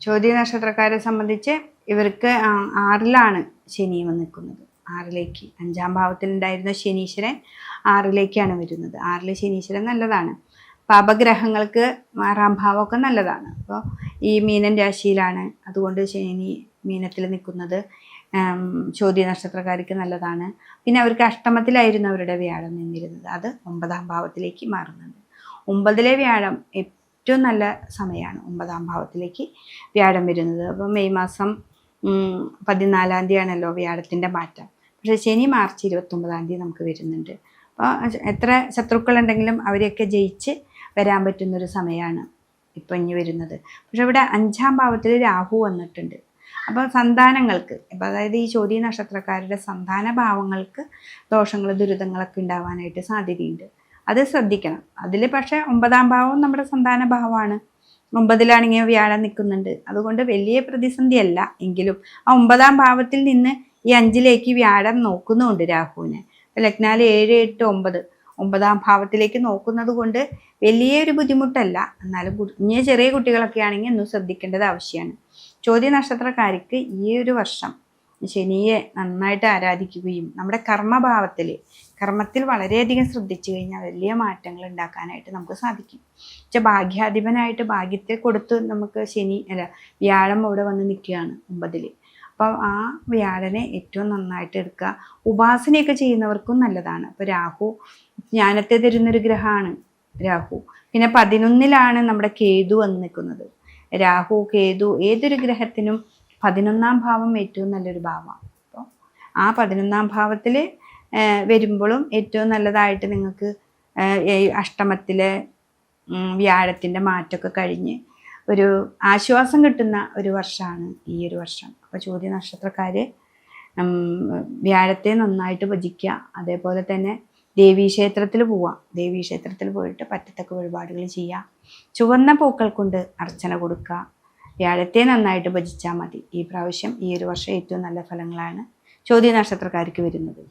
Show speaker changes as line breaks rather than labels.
ചോദ്യ നക്ഷത്രക്കാരെ സംബന്ധിച്ച് ഇവർക്ക് ആറിലാണ് ശനി നിൽക്കുന്നത് ആറിലേക്ക് അഞ്ചാം ഭാവത്തിലുണ്ടായിരുന്ന ശനീശ്വരൻ ആറിലേക്കാണ് വരുന്നത്. ആറിലെ ശനീശ്വരൻ നല്ലതാണ്. പാപഗ്രഹങ്ങൾക്ക് ആറാം ഭാവമൊക്കെ നല്ലതാണ്. അപ്പോൾ ഈ മീനൻ രാശിയിലാണ്. അതുകൊണ്ട് ശനി മീനത്തിൽ നിൽക്കുന്നത് ചോദ്യ നക്ഷത്രക്കാർക്ക് നല്ലതാണ്. പിന്നെ അവർക്ക് അഷ്ടമത്തിലായിരുന്നു അവരുടെ വ്യാഴം നിന്നിരുന്നത്. അത് ഒമ്പതാം ഭാവത്തിലേക്ക് മാറുന്നുണ്ട്. ഒമ്പതിലെ വ്യാഴം ഏറ്റവും നല്ല സമയമാണ് ഒമ്പതാം ഭാവത്തിലേക്ക് വ്യാഴം വരുന്നത്. അപ്പോൾ മെയ് മാസം പതിനാലാം തീയതിയാണല്ലോ വ്യാഴത്തിന്റെ മാറ്റം. പക്ഷേ ശനി മാർച്ച് ഇരുപത്തൊമ്പതാം തീയതി നമുക്ക് വരുന്നുണ്ട്. അപ്പോൾ എത്ര ശത്രുക്കളുണ്ടെങ്കിലും അവരെയൊക്കെ ജയിച്ച് വരാൻ പറ്റുന്നൊരു സമയമാണ് ഇപ്പം ഇനി വരുന്നത്. പക്ഷെ ഇവിടെ അഞ്ചാം ഭാവത്തിൽ രാഹു വന്നിട്ടുണ്ട്. അപ്പോൾ സന്താനങ്ങൾക്ക് ഇപ്പം അതായത് ഈ ചോദ്യ നക്ഷത്രക്കാരുടെ സന്താന ഭാവങ്ങൾക്ക് ദോഷങ്ങൾ ദുരിതങ്ങളൊക്കെ ഉണ്ടാവാനായിട്ട് സാധ്യതയുണ്ട്. അത് ശ്രദ്ധിക്കണം. അതിൽ പക്ഷേ ഒമ്പതാം ഭാവം നമ്മുടെ സന്താന ഭാവമാണ്. ഒമ്പതിലാണെങ്കിൽ വ്യാഴം നിൽക്കുന്നുണ്ട്. അതുകൊണ്ട് വലിയ പ്രതിസന്ധി അല്ല എങ്കിലും ആ ഒമ്പതാം ഭാവത്തിൽ നിന്ന് ഈ അഞ്ചിലേക്ക് വ്യാഴം നോക്കുന്നുമുണ്ട് രാഹുവിനെ. ലഗ്നാൽ ഏഴ് എട്ട് ഒമ്പത്. ഒമ്പതാം ഭാവത്തിലേക്ക് നോക്കുന്നത് കൊണ്ട് വലിയൊരു ബുദ്ധിമുട്ടല്ല. എന്നാലും കുഞ്ഞ് ചെറിയ കുട്ടികളൊക്കെ ആണെങ്കിൽ ഒന്ന് ശ്രദ്ധിക്കേണ്ടത് ആവശ്യമാണ്. ചോദ്യ നക്ഷത്രക്കാർക്ക് ഈ ഒരു വർഷം ശനിയെ നന്നായിട്ട് ആരാധിക്കുകയും നമ്മുടെ കർമ്മഭാവത്തിൽ കർമ്മത്തിൽ വളരെയധികം ശ്രദ്ധിച്ചു കഴിഞ്ഞാൽ വലിയ മാറ്റങ്ങൾ ഉണ്ടാക്കാനായിട്ട് നമുക്ക് സാധിക്കും. പക്ഷെ ഭാഗ്യാധിപനായിട്ട് ഭാഗ്യത്തെ കൊടുത്ത് നമുക്ക് ശനി അല്ല വ്യാഴം അവിടെ വന്ന് നിൽക്കുകയാണ് ഒമ്പതിൽ അപ്പോൾ ആ വ്യാഴനെ ഏറ്റവും നന്നായിട്ട് എടുക്കുക. ഉപാസനയൊക്കെ ചെയ്യുന്നവർക്കും നല്ലതാണ്. അപ്പോൾ രാഹു ജ്ഞാനത്തെ തരുന്നൊരു ഗ്രഹമാണ് രാഹു. പിന്നെ പതിനൊന്നിലാണ് നമ്മുടെ കേതു വന്ന് നിൽക്കുന്നത്. രാഹു കേതു ഏതൊരു ഗ്രഹത്തിനും പതിനൊന്നാം ഭാവം ഏറ്റവും നല്ലൊരു ഭാവമാണ്. അപ്പോൾ ആ പതിനൊന്നാം ഭാവത്തിൽ വരുമ്പോഴും ഏറ്റവും നല്ലതായിട്ട് നിങ്ങൾക്ക് അഷ്ടമത്തിലെ വ്യാഴത്തിന്റെ മാറ്റമൊക്കെ കഴിഞ്ഞ് ഒരു ആശ്വാസം കിട്ടുന്ന ഒരു വർഷമാണ് ഈ ഒരു വർഷം. അപ്പോൾ ചോദ്യ നക്ഷത്രക്കാർ വ്യാഴത്തെ നന്നായിട്ട് ഭജിക്കുക. അതേപോലെ തന്നെ ദേവീക്ഷേത്രത്തിൽ പോവാം ദേവീക്ഷേത്രത്തിൽ പോയിട്ട് പറ്റത്തക്ക വഴിപാടുകൾ ചെയ്യുക. ചുവന്ന പൂക്കൾ കൊണ്ട് അർച്ചന കൊടുക്കുക. വ്യാഴത്തെ നന്നായിട്ട് ഭജിച്ചാൽ മതി. ഈ പ്രാവശ്യം ഈ ഒരു വർഷം ഏറ്റവും നല്ല ഫലങ്ങളാണ് ചോദ്യ നക്ഷത്രക്കാർക്ക് വരുന്നത്.